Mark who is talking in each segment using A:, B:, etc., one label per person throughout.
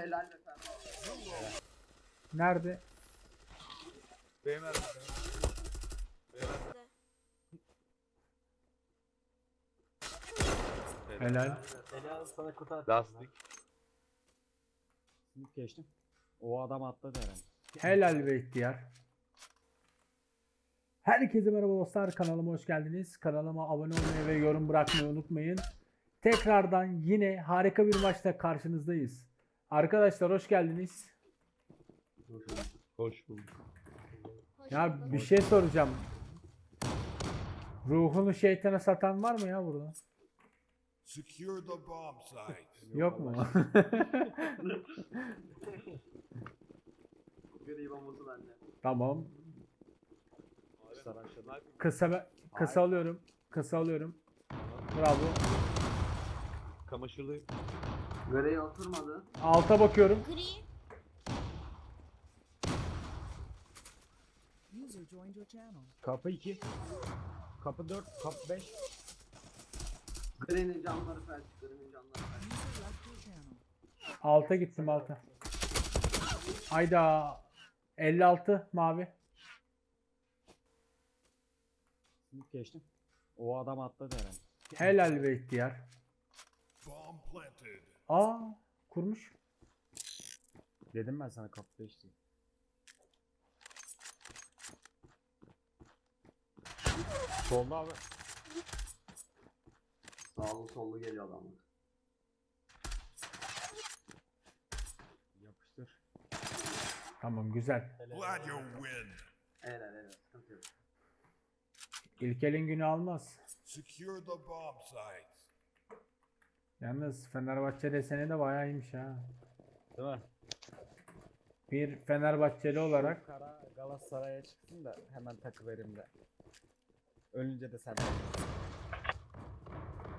A: helal be.
B: Nerede?
C: Beymer.
B: Helal.
D: Helal sana attım.
C: Lastik.
D: Sınıf geçtim. O adam atladı herhalde.
B: Helal be ihtiyar. Herkese merhaba dostlar. Kanalıma hoş geldiniz. Kanalıma abone olmayı ve yorum bırakmayı unutmayın. Tekrardan yine harika bir maçta karşınızdayız. Arkadaşlar hoş geldiniz.
C: Hoş bulduk.
B: Ya bir şey soracağım. Ruhunu şeytana satan var mı ya burada?
E: Secure the bomb site.
B: Yok mu?
A: Gri bombası bende.
B: tamam. Kısa be- kısa alıyorum. Kısa alıyorum. Bravo.
C: Kamaşırlı.
A: Gri oturmadı.
B: Alta bakıyorum.
F: Gri.
D: Kapı 2. Kapı 4. Kapı 5.
A: Gri'nin canları felç. Gri'nin canları felç.
B: Alta gittim alta. Hayda. 56 mavi.
D: Geçtim. O adam atladı herhalde.
B: Helal be ihtiyar. Aa kurmuş.
D: Dedim ben sana kapı 5 diye. Solda abi.
A: Sağlı sollu geliyor adamlar.
D: Yapıştır.
B: Tamam güzel.
E: Glad you win.
A: Helal helal. Sıkıntı yok.
B: İlkel'in günü almaz.
E: Secure the bomb site.
B: Yalnız Fenerbahçe deseni de bayağı iyiymiş ha.
D: Değil mi?
B: Bir Fenerbahçeli olarak
D: Kara Galatasaray'a çıksın da hemen takı verim de. Ölünce de sen.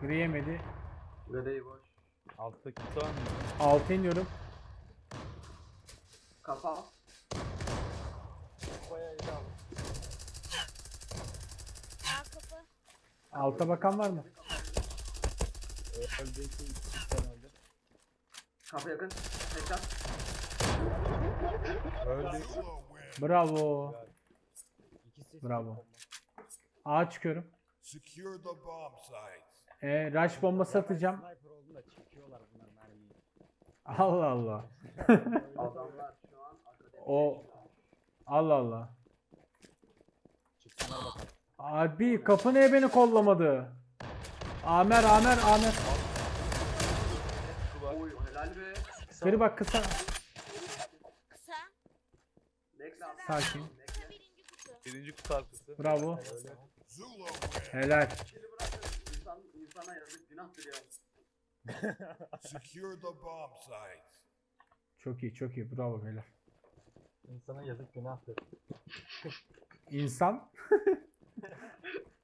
B: gri yemedi.
A: Gri boş.
C: Alttaki sağ mı?
B: Altı iniyorum.
A: Kafa.
F: A kapı.
B: Alta bakan var mı?
D: Öldüğü için sen öldü.
A: Kafa yakın. Tekrar.
D: Öldü.
B: Bravo. Bravo. A çıkıyorum.
E: Secure the bomb site.
B: E, rush bombası atacağım. Allah Allah.
A: Adamlar şu an.
B: O Allah Allah. Abi kapı niye beni kollamadı? Amer Amer Amer.
A: Oy helal be.
B: Gri bak kısa.
F: Kısa.
B: Sakin.
F: Birinci kutu.
C: Arkası.
B: Bravo. Helal.
A: İnsan, insana yazık günahtır ya.
E: Secure the bomb site.
B: Çok iyi çok iyi. Bravo beyler.
D: İnsana yazık günahtır.
B: İnsan.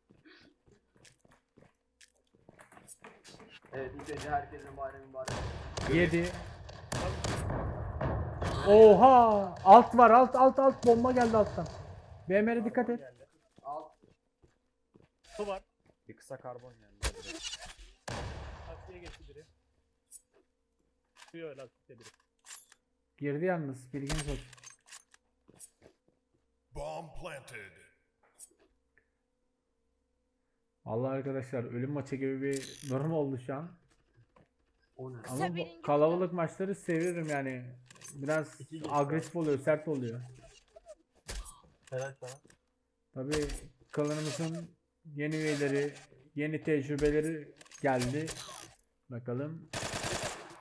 A: Evet ilk önce herkesin bayramı mübarek.
B: 7. Oha! Alt var alt alt alt bomba geldi alttan. BMR'e dikkat et.
A: Alt.
D: Su var. Bir kısa karbon geldi.
G: Lastiğe geçti biri. Suya lastikte biri.
B: Girdi yalnız bilginiz olsun.
E: Bomb planted.
B: Allah arkadaşlar ölüm maçı gibi bir durum oldu şu an.
A: O ne?
B: Ama
F: birinci
B: bu kalabalık maçları seviyorum yani. Biraz agresif oluyor, sert oluyor.
D: Helal sana.
B: Tabii klanımızın yeni üyeleri, yeni tecrübeleri geldi. Bakalım.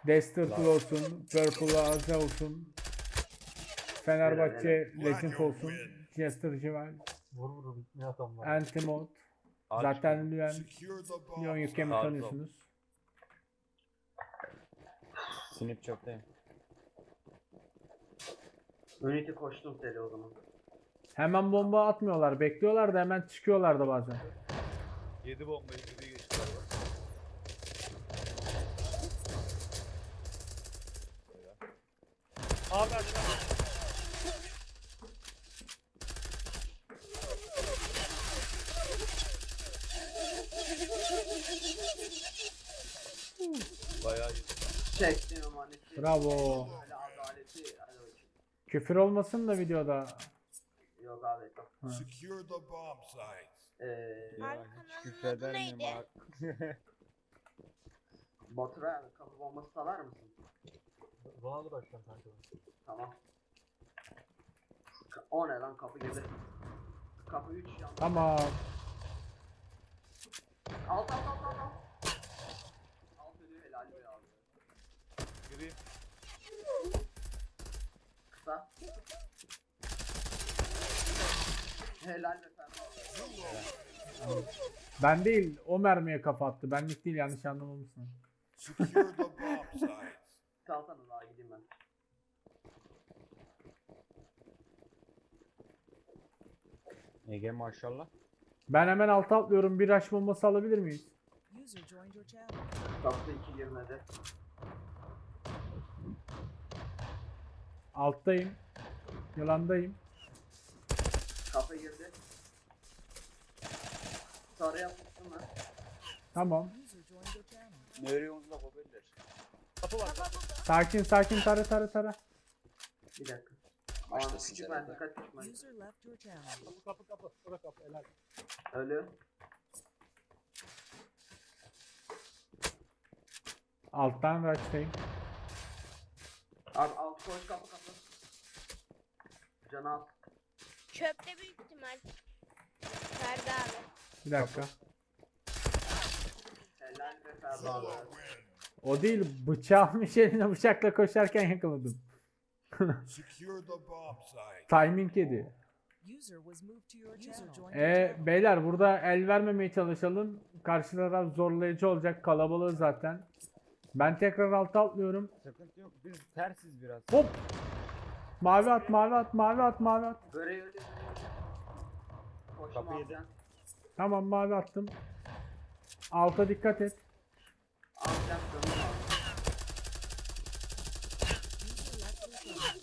B: Desturtle olsun, Purple Aza olsun, Fenerbahçe Legend olsun, Jester Jivel,
D: Vur vur bitmiyor adamlar.
B: Antimod, zaten Leon
E: site.
B: Yükemi
C: ol.
B: tanıyorsunuz.
D: Sinip çöpteyim.
A: Unity koştum seri o zaman.
B: Hemen bomba atmıyorlar, bekliyorlar da hemen çıkıyorlar da bazen.
C: 7 bombayı biri geçti.
G: Abi aşağı.
A: Çektim emaneti.
B: Bravo.
A: Öyle adaleti. Hadi bakayım.
B: Küfür olmasın da videoda.
A: Yok abi. Yok.
B: Ha.
E: Secure the bomb sites.
A: Ee,
D: Ya
F: Abi
D: hiç
F: kanalın
D: küfreder
F: adı
D: miyim
F: neydi?
D: abi?
A: Batura abi kapı bombası salar mısın?
G: Ronaldo başkan kanka.
A: Tamam. Ka- O ne lan kapı girdi. Kapı 3 yan.
B: Tamam.
A: Alt alt alt alt. Alt ölüyor helal be abi.
C: Gri.
A: Kısa. Helal be sen abi.
B: Ben değil o mermiye kafa attı. Benlik değil yanlış anlamamışsın.
E: Secure the bomb sites.
A: Salsana daha gideyim ben.
D: Ege maşallah.
B: Ben hemen alta atlıyorum. Bir rush bombası alabilir miyiz?
H: User joined your channel.
A: Kapı 2 girmedi.
B: Alttayım. Yılandayım.
A: Kapı girdi. Sarıya tuttum ben.
B: Tamam.
H: User joined your channel.
G: Kapı var.
F: Kafa.
B: Sakin sakin tara tara tara.
A: Bir dakika.
I: Siz
A: küçük ben dikkat küçük ben.
G: Kapı kapı kapı. Bırak kapı helal.
A: Ölü.
B: Alttan rush'tayım.
A: Abi alt koş kapı kapı. Canı al.
F: Çöpte büyük ihtimal. Ferdi abi.
B: Bir dakika.
A: Helal be Ferdi abi.
E: Zula win.
B: O değil bıçağı almış eline bıçakla koşarken yakaladım. Timing yedi. E beyler burada el vermemeye çalışalım. Karşı taraf zorlayıcı olacak. Kalabalığı zaten. Ben tekrar alta atlıyorum.
D: Sıkıntı yok. Biz tersiz biraz.
B: Hop. Mavi at, mavi at, mavi at, mavi at.
A: Koşma
D: yedi.
A: alacaksın.
B: Tamam mavi attım. Alta dikkat et.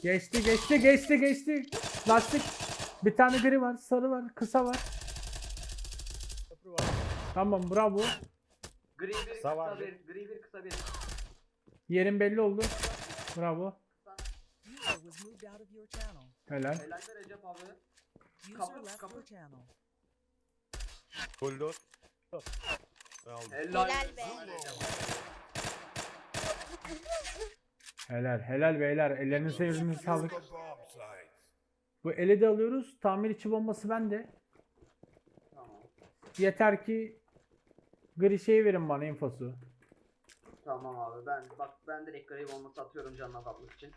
B: Geçti, geçti, geçti, geçti. Lastik. Bir tane gri var, sarı var, kısa var.
G: Köprü var.
B: Tamam bravo.
A: Gri bir
D: Kısa
A: kısa
D: var.
A: bir. Gri bir kısa bir.
B: Yerin belli oldu. Bravo. Helal.
A: Helal be Recep abi. Kapı, kapı. Helal,
F: Helal be.
B: Helal, helal beyler. Ellerinize yüzünüze sağlık. Bu eli de alıyoruz. Tamir içi bombası bende.
A: Tamam.
B: Yeter ki gri şey verin bana infosu.
A: Tamam abi ben bak ben direkt gri bombası atıyorum canına kaplık için.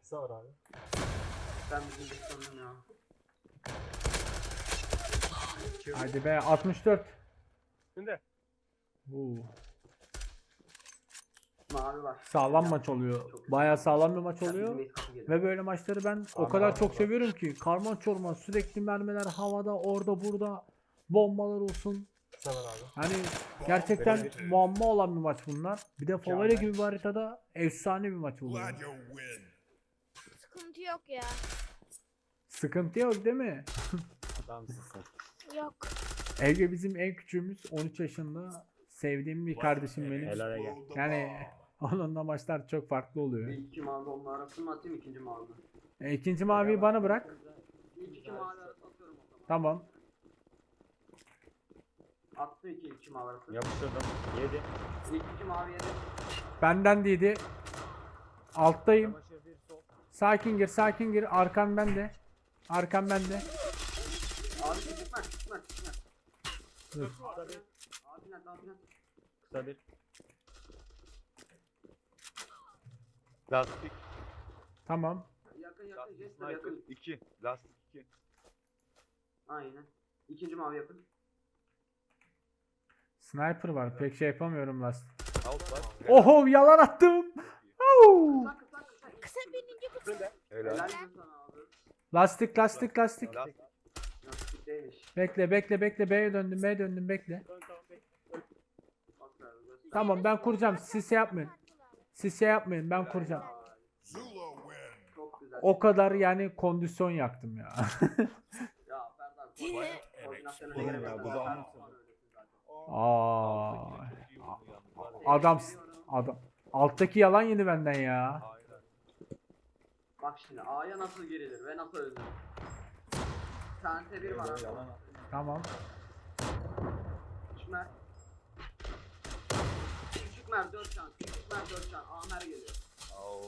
G: Kısa var abi.
A: Ben bizim bir sandım ya.
B: Hadi be 64.
G: Şimdi.
B: Oo,
A: Mavi var.
B: sağlam maç oluyor. Bayağı sağlam bir maç oluyor. Ve böyle maçları ben o kadar çok seviyorum ki. Karman çorman sürekli mermiler havada orada burada bombalar olsun.
G: Var abi.
B: Hani gerçekten muamma olan bir maç bunlar. Bir de favori gibi bir haritada efsane bir maç oluyor.
E: Glad you win.
F: Sıkıntı yok ya.
B: Sıkıntı yok değil mi?
D: Adamsın sen.
F: Yok.
B: Ege bizim en küçüğümüz 13 yaşında. Sevdiğim bir kardeşim benim.
D: Helal
E: the
B: Yani onunla maçlar çok farklı oluyor.
A: Bir iki mavi bomba arasını mı atayım ikinci mavi?
B: E, ikinci maviyi bana bırak.
A: İlk iki mavi arası atıyorum o zaman.
B: Tamam.
A: Attı iki iki mavi arası.
D: Yapıştırdım. Yedi.
A: İlk iki mavi yedi.
B: Benden değildi. Alttayım.
D: Çamaşır bir sol.
B: Sakin gir, sakin gir. Arkan bende. Arkan bende.
A: Abi çıkma çıkma çıkma.
B: Dur.
A: Abi abi nerede abi nerede?
D: Kısa bir.
C: Lastik.
B: Tamam.
A: Yakın yakın
C: Lastik sniper
A: yakın.
C: 2. Lastik 2.
A: Aynen. İkinci mavi yakın.
B: Sniper var. Pek şey yapamıyorum last. Oho yalan attım. Au!
A: Kısa kısa kısa.
F: Kısa birinci.
C: Helal.
A: Abi.
B: Lastik lastik lastik. Bekle bekle bekle B'ye döndüm B'ye döndüm bekle.
G: Tamam
B: ben kuracağım. Siz şey yapmayın. Siz şey yapmayın ben kuracağım. O kadar yani kondisyon yaktım ya.
A: Ya Ferdan
B: Aa. Adam adam alttaki yalan yedi benden ya.
C: Aynen.
A: Bak şimdi A'ya nasıl girilir ve nasıl öldürülür. Sente bir var abi.
B: Tamam.
A: Küçük mer. Küçük mer 4 can. Küçük mer 4 can. Amer geliyor.
C: Au.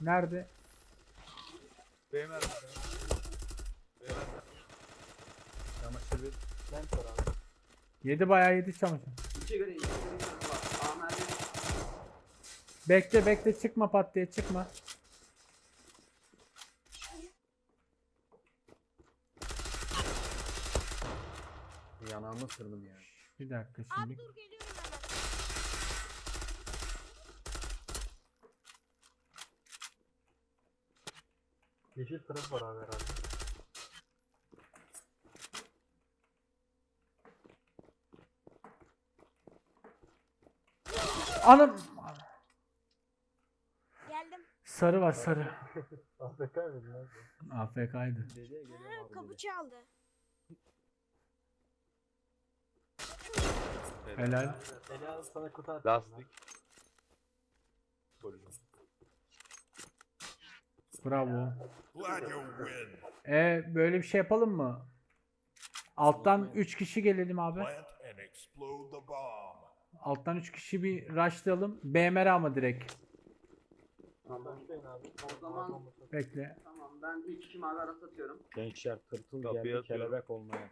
B: Nerede?
C: Beymer.
D: Çamaşır
G: var abi.
B: Yedi bayağı yedi çamaşır.
A: 2 gri. 2 gri var. Amer geliyor.
B: Bekle bekle çıkma pat diye çıkma.
D: Yanağımı ısırdım ya.
B: Bir dakika
F: Abi
B: şimdi.
F: dur geliyorum hemen.
G: Yeşil taraf var abi herhalde.
B: Anam.
F: Geldim.
B: Sarı var sarı.
G: AFK sen?
B: AFK'ydı.
F: Ha, kapı çaldı.
B: Helal.
G: Eli al sana kutu.
C: Lastik.
B: Bravo. E böyle bir şey yapalım mı? Alttan 3 kişi gelelim abi.
E: Plant and explode the bomb.
B: Alttan 3 kişi bir rushlayalım. BMR ama direkt.
A: Tamam. O zaman
B: Bekle.
A: tamam ben ilk iki mavi ara satıyorum.
D: Gençler tırtıl
C: Kapıyı
D: geldi
C: atıyorum.
D: kelebek olmaya.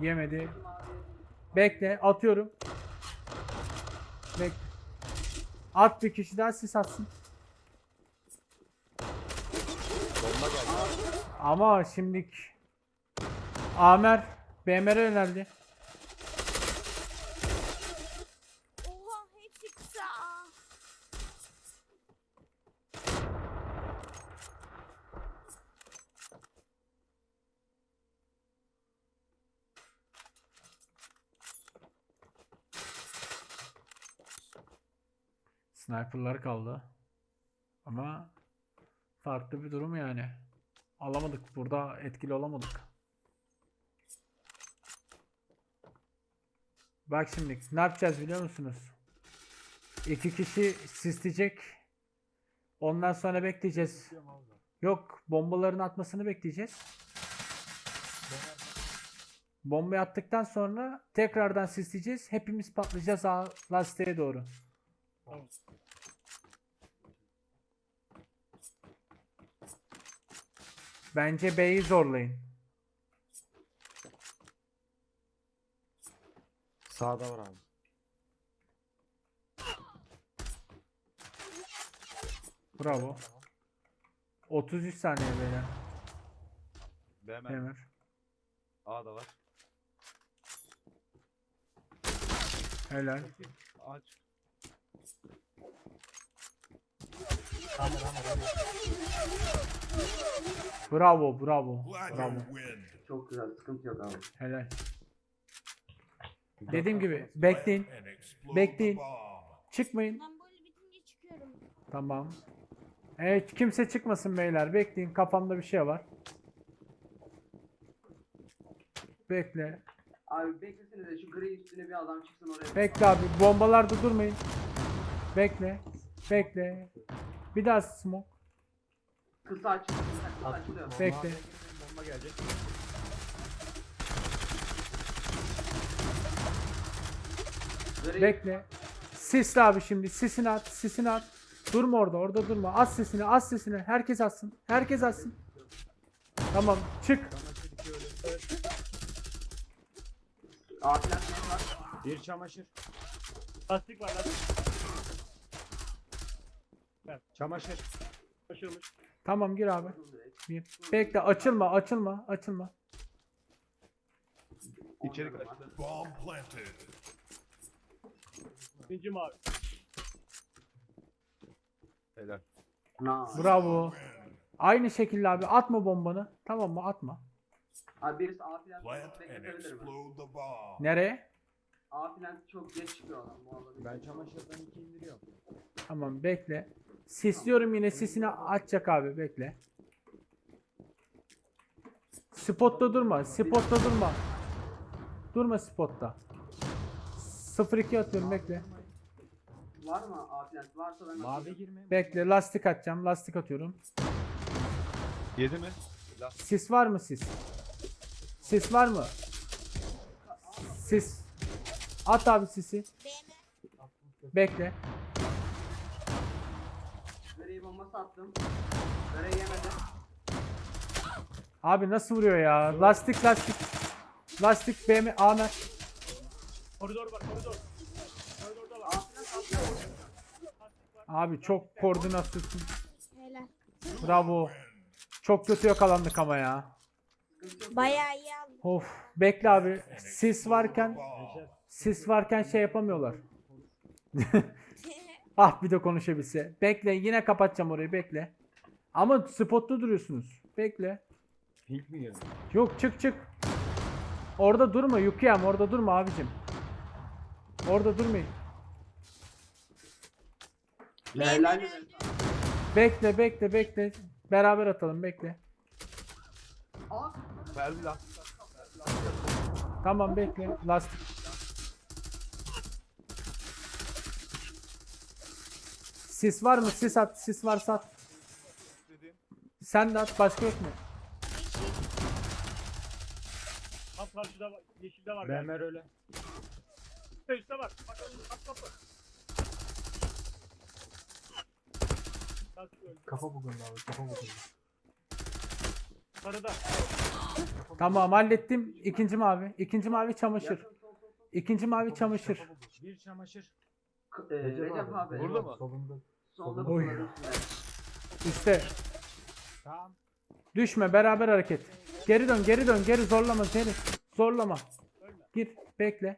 B: Yemedi.
A: İki mavi.
B: Bekle. Atıyorum. Bekle. At bir kişi daha sis atsın.
D: Bomba geldi.
B: Ama şimdilik Amer BMR önerdi.
F: Oha hepsi kısa.
B: Sniper'lar kaldı. Ama farklı bir durum yani. Alamadık. Burada etkili olamadık. Bak şimdi ne yapacağız biliyor musunuz? İki kişi sisleyecek. Ondan sonra bekleyeceğiz. Yok bombaların atmasını bekleyeceğiz. Bombayı attıktan sonra tekrardan sisleyeceğiz. Hepimiz patlayacağız lastiğe doğru. Bence B'yi zorlayın.
D: Sağda var abi.
B: Bravo. 33 saniye beyler.
C: Beymer.
B: Emir.
C: A da var.
B: Helal.
C: Aç.
G: Tamam tamam.
B: Bravo, bravo. Bravo.
A: Çok güzel sıkıntı yok abi.
B: Helal. Dediğim gibi bekleyin. Bekleyin. Çıkmayın.
F: Ben böyle bitince çıkıyorum.
B: Tamam. Evet kimse çıkmasın beyler. Bekleyin. Kafamda bir şey var. Bekle.
A: Abi beklesiniz de şu gri üstüne bir adam çıksın oraya.
B: Bekle abi. Bombalarda durmayın. Bekle. Bekle. Bir daha smoke.
A: Kısa açılıyor.
B: Bekle.
C: Bomba gelecek.
B: Bekle. Sisli abi şimdi. Sisini at. Sisini at. Durma orada. Orada durma. At sesini. At sesini. Herkes atsın. Herkes atsın. Tamam. Çık.
A: Var.
D: Bir çamaşır.
G: Lastik var lastik.
D: Çamaşır.
G: Taşıyormuş.
B: Tamam gir abi. Bir. Bekle. Açılma. Açılma. Açılma.
C: İçeri kaçtı.
E: Bomb planted.
G: İkinci mavi.
C: Helal.
A: Nice.
B: Bravo. Aynı şekilde abi. Atma bombanı. Tamam mı? Atma.
A: Abi birisi A plant
E: and
A: bekletebilir mi?
E: explode the bomb.
B: Nereye?
A: A plant çok geç çıkıyor adam bu arada.
D: Ben çamaşırdan iki indiriyorum.
B: Tamam bekle. Sisliyorum yine sisini açacak abi bekle. Spotta durma. Spotta durma. Durma spotta. 0-2 atıyorum bekle.
A: Var mı A plant? Varsa ben
D: Mavi girme.
B: Bekle lastik atacağım. Lastik atıyorum.
C: Yedi mi?
B: Sis var mı sis? Sis var mı? Sis. At abi sisi. Bekle.
A: Bombası attım. Bereyi yemedi.
B: Abi nasıl vuruyor ya? Lastik lastik. Lastik BM Ahmet.
G: Koridor var koridor. Koridorda var.
B: Abi çok koordinasyon.
F: Helal.
B: Bravo. Çok kötü yakalandık ama ya.
F: Bayağı iyi aldım.
B: Of. Bekle abi. Sis varken sis varken şey yapamıyorlar. ah bir de konuşabilse. Bekle yine kapatacağım orayı bekle. Ama spotta duruyorsunuz. Bekle.
D: Pink mi yiyor?
B: Yok çık çık. Orada durma Yukiyam orada durma abicim. Orada durmayın.
A: Olsun.
B: Bekle bekle bekle. Beraber atalım bekle.
A: Aa,
C: Verdi lan.
B: Tamam bekle. Lastik. Sis var mı? Sis at. Sis varsa at. Sen de at. Başka yok mu?
G: Tam karşıda var. Yeşilde var.
D: Bemer öyle.
G: Üstte üstte var. Bakalım kap kapı.
I: Kafa bugün abi. Kafa bugün.
G: Sarıda.
B: Tamam hallettim. İkinci mavi. İkinci mavi çamaşır. İkinci mavi çamaşır.
D: Bir çamaşır.
A: K- e, Recep abi.
C: Burada mı?
I: Solunda.
A: Solda
B: Oy. İşte.
D: Tamam.
B: Düşme. Beraber hareket. Geri dön. Geri dön. Geri zorlama. Geri. Zorlama. Gir. Bekle.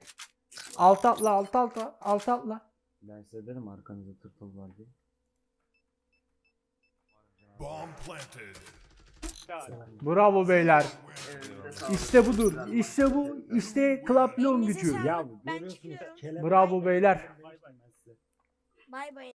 B: Alt atla. Alt atla. Alt atla.
D: Ben size dedim arkanızda tırtıl var diye.
E: Bomb planted.
B: Bravo beyler.
A: Elinize sağlık.
B: İşte budur. İşte bu. İşte Club Leon gücü.
D: Ya görüyorsunuz.
B: Bravo beyler.
F: Bay bay.